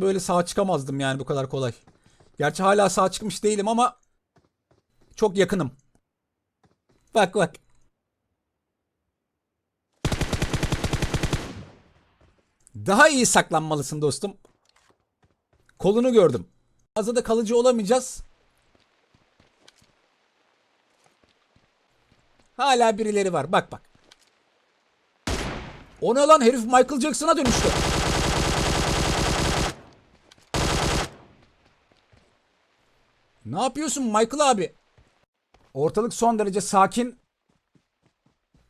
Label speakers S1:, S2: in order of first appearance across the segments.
S1: Böyle sağ çıkamazdım yani bu kadar kolay. Gerçi hala sağ çıkmış değilim ama çok yakınım. Bak bak. Daha iyi saklanmalısın dostum. Kolunu gördüm. Fazla da kalıcı olamayacağız. Hala birileri var. Bak bak. O ne lan herif Michael Jackson'a dönüştü. Ne yapıyorsun Michael abi? Ortalık son derece sakin.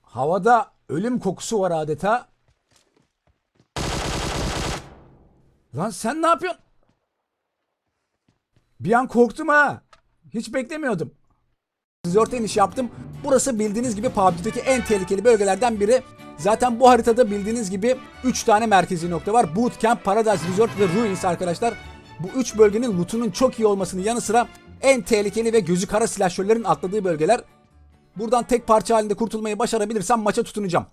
S1: Havada ölüm kokusu var adeta. Lan sen ne yapıyorsun? Bir an korktum ha. Hiç beklemiyordum. Resort iniş yaptım. Burası bildiğiniz gibi PUBG'deki en tehlikeli bölgelerden biri. Zaten bu haritada bildiğiniz gibi 3 tane merkezi nokta var. Bootcamp, Paradise Resort ve Ruins arkadaşlar. Bu 3 bölgenin lootunun çok iyi olmasının yanı sıra en tehlikeli ve gözü kara silahşörlerin atladığı bölgeler. Buradan tek parça halinde kurtulmayı başarabilirsem maça tutunacağım.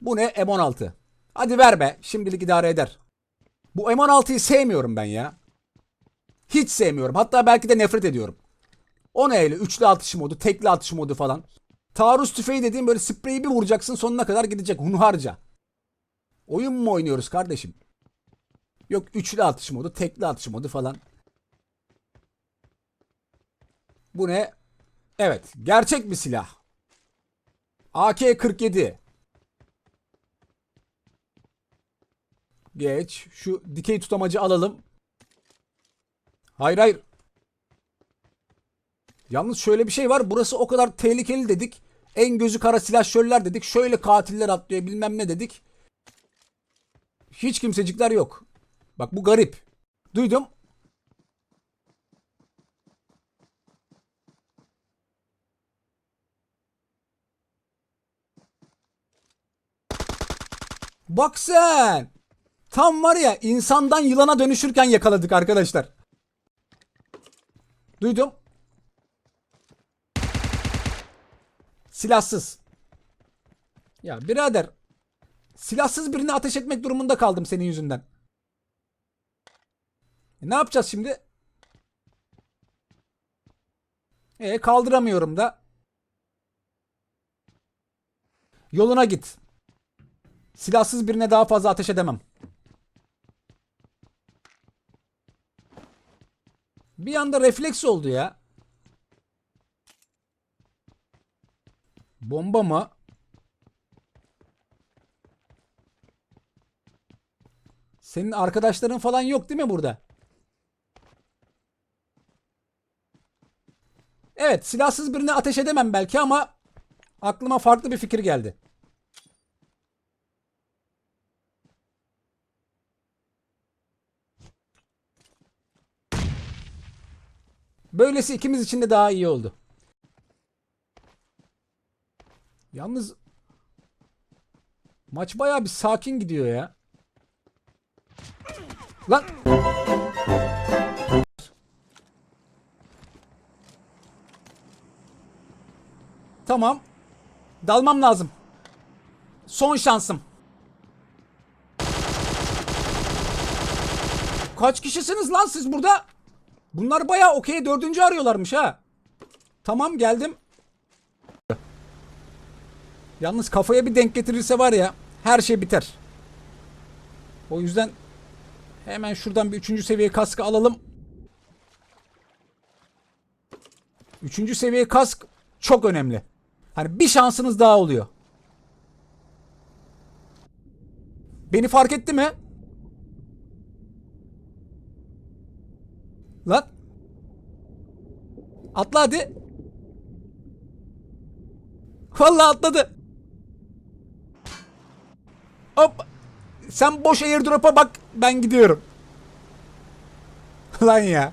S1: Bu ne? M16. Hadi ver be. Şimdilik idare eder. Bu M16'yı sevmiyorum ben ya. Hiç sevmiyorum. Hatta belki de nefret ediyorum. O ne öyle? Üçlü atış modu, tekli atış modu falan. Taarruz tüfeği dediğim böyle spreyi bir vuracaksın sonuna kadar gidecek hunharca. Oyun mu oynuyoruz kardeşim? Yok üçlü atış modu, tekli atış modu falan. Bu ne? Evet, gerçek bir silah. AK-47. Geç. Şu dikey tutamacı alalım. Hayır hayır. Yalnız şöyle bir şey var. Burası o kadar tehlikeli dedik. En gözü kara silahşörler dedik. Şöyle katiller atlıyor bilmem ne dedik. Hiç kimsecikler yok. Bak bu garip. Duydum. Bak sen. Tam var ya insandan yılana dönüşürken yakaladık arkadaşlar. Duydum. Silahsız. Ya birader. Silahsız birine ateş etmek durumunda kaldım senin yüzünden. E, ne yapacağız şimdi? E kaldıramıyorum da. Yoluna git. Silahsız birine daha fazla ateş edemem. Bir anda refleks oldu ya. Bomba mı? Senin arkadaşların falan yok değil mi burada? Evet, silahsız birine ateş edemem belki ama aklıma farklı bir fikir geldi. Böylesi ikimiz için de daha iyi oldu. Yalnız maç bayağı bir sakin gidiyor ya. Lan Tamam. Dalmam lazım. Son şansım. Kaç kişisiniz lan siz burada? Bunlar bayağı okey dördüncü arıyorlarmış ha. Tamam geldim. Yalnız kafaya bir denk getirirse var ya her şey biter. O yüzden hemen şuradan bir üçüncü seviye kaskı alalım. Üçüncü seviye kask çok önemli. Hani bir şansınız daha oluyor. Beni fark etti mi? Lan. Atla hadi. Vallahi atladı. Hop. Sen boş airdrop'a bak. Ben gidiyorum. Lan ya.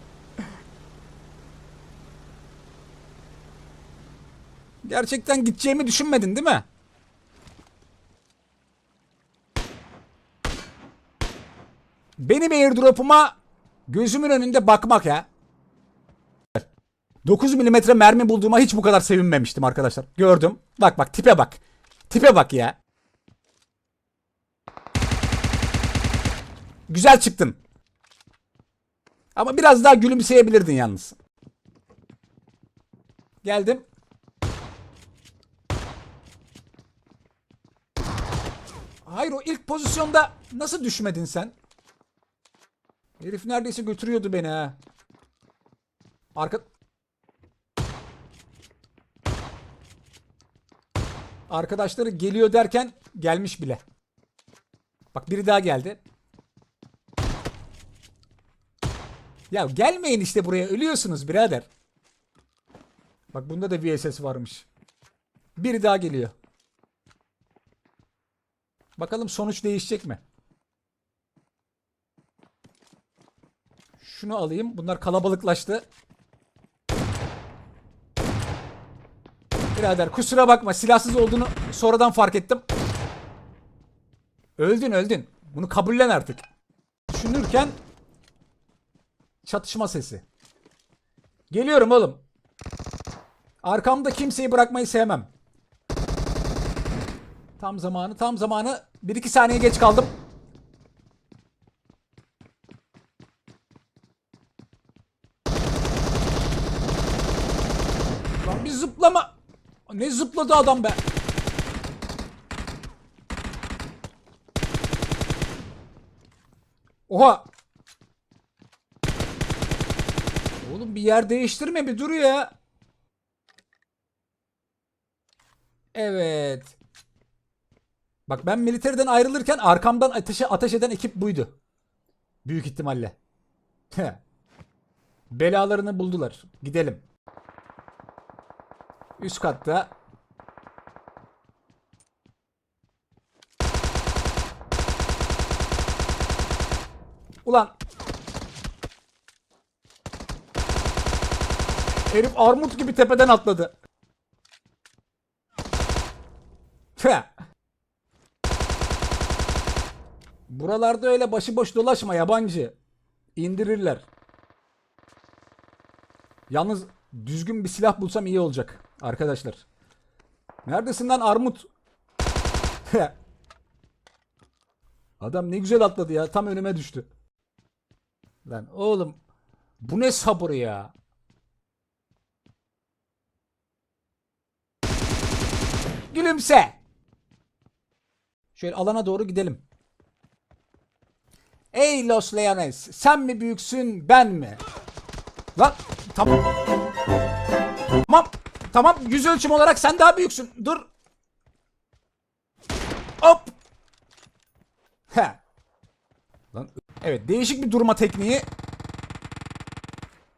S1: Gerçekten gideceğimi düşünmedin değil mi? Benim airdrop'uma gözümün önünde bakmak ya. 9 milimetre mermi bulduğuma hiç bu kadar sevinmemiştim arkadaşlar. Gördüm. Bak bak tipe bak. Tipe bak ya. Güzel çıktın. Ama biraz daha gülümseyebilirdin yalnız. Geldim. Hayır o ilk pozisyonda nasıl düşmedin sen? Herif neredeyse götürüyordu beni ha. Arka... Arkadaşları geliyor derken gelmiş bile. Bak biri daha geldi. Ya gelmeyin işte buraya ölüyorsunuz birader. Bak bunda da VSS varmış. Biri daha geliyor. Bakalım sonuç değişecek mi? Şunu alayım. Bunlar kalabalıklaştı. Birader kusura bakma silahsız olduğunu sonradan fark ettim. Öldün öldün. Bunu kabullen artık. Düşünürken çatışma sesi. Geliyorum oğlum. Arkamda kimseyi bırakmayı sevmem. Tam zamanı tam zamanı. 1-2 saniye geç kaldım. Lan bir zıplama. Ne zıpladı adam be. Oha. Oğlum bir yer değiştirme bir dur ya. Evet. Bak ben militeriden ayrılırken arkamdan ateşe ateş eden ekip buydu. Büyük ihtimalle. Belalarını buldular. Gidelim. Üst katta. Ulan. Herif armut gibi tepeden atladı. Buralarda öyle başıboş dolaşma yabancı. İndirirler. Yalnız düzgün bir silah bulsam iyi olacak arkadaşlar. Neredesin lan armut? Adam ne güzel atladı ya. Tam önüme düştü. Lan oğlum bu ne sabır ya? Gülümse. Şöyle alana doğru gidelim. Ey Los Leones, sen mi büyüksün, ben mi? Lan tamam. Tamam. Tamam yüz ölçüm olarak sen daha büyüksün. Dur. Hop. He. Lan evet değişik bir durma tekniği.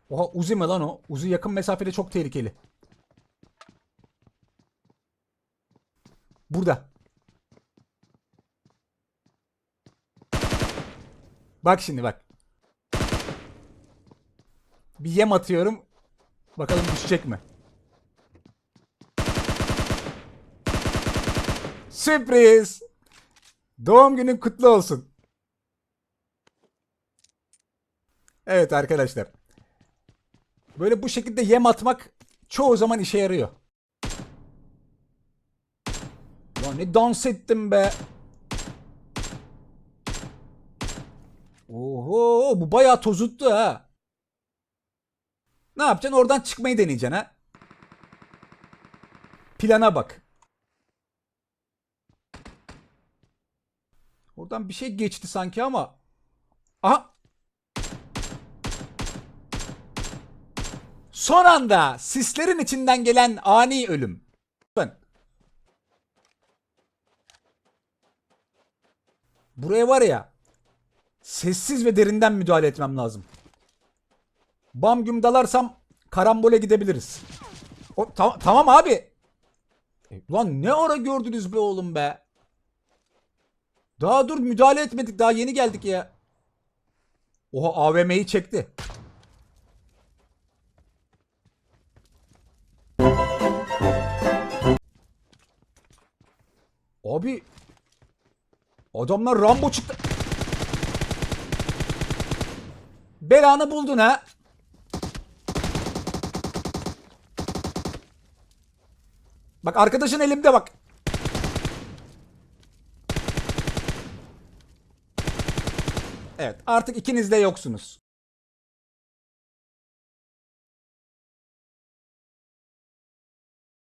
S1: Oha Uzi mi lan o? Uzi yakın mesafede çok tehlikeli. Burada. Bak şimdi bak. Bir yem atıyorum. Bakalım düşecek mi? Sürpriz. Doğum günün kutlu olsun. Evet arkadaşlar. Böyle bu şekilde yem atmak çoğu zaman işe yarıyor. Ya ne dans ettim be. Oho bu bayağı tozuttu ha. Ne yapacaksın? Oradan çıkmayı deneyeceksin ha. Plana bak. Oradan bir şey geçti sanki ama. Aha. Son anda sislerin içinden gelen ani ölüm. Ben. Buraya var ya sessiz ve derinden müdahale etmem lazım. Bam güm dalarsam karambole gidebiliriz. O, tam- tamam abi. E, lan ne ara gördünüz be oğlum be. Daha dur müdahale etmedik. Daha yeni geldik ya. Oha AVM'yi çekti. Abi adamlar Rambo çıktı. Belanı buldun ha. Bak arkadaşın elimde bak. Evet artık ikiniz de yoksunuz.